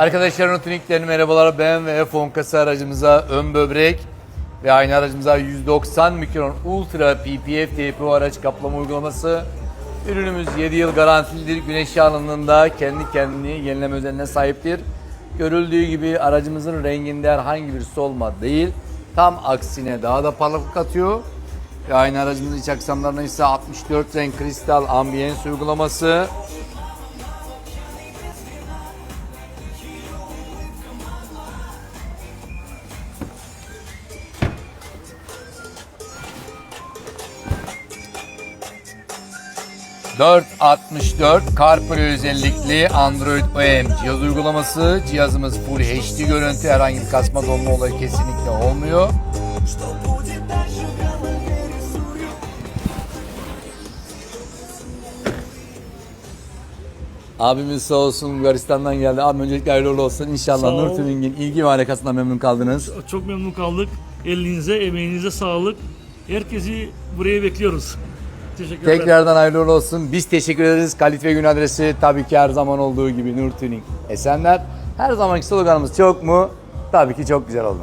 Arkadaşlar Nutuniklerin merhabalar. Ben ve F10 kasa aracımıza ön böbrek ve aynı aracımıza 190 mikron Ultra PPF TPO araç kaplama uygulaması. Ürünümüz 7 yıl garantilidir. Güneş yanında kendi kendini yenileme özelliğine sahiptir. Görüldüğü gibi aracımızın renginde herhangi bir solma değil. Tam aksine daha da parlaklık katıyor. Ve aynı aracımızın iç aksamlarına ise 64 renk kristal ambiyans uygulaması. ...464 CarPlay özellikli Android OEM cihaz uygulaması. Cihazımız Full HD görüntü. Herhangi bir kasma dolma olayı kesinlikle olmuyor. Abimiz sağ olsun Bulgaristan'dan geldi. Abi öncelikle hayırlı olsun. İnşallah. Nur Tuning'in ilgi ve alakasından memnun kaldınız. Çok memnun kaldık. Elinize, emeğinize sağlık. Herkesi buraya bekliyoruz. Teşekkürler. Tekrardan hayırlı olsun. Biz teşekkür ederiz. Kalife gün adresi tabii ki her zaman olduğu gibi Nur Tuning Esenler. Her zamanki sloganımız çok mu? Tabii ki çok güzel oldu.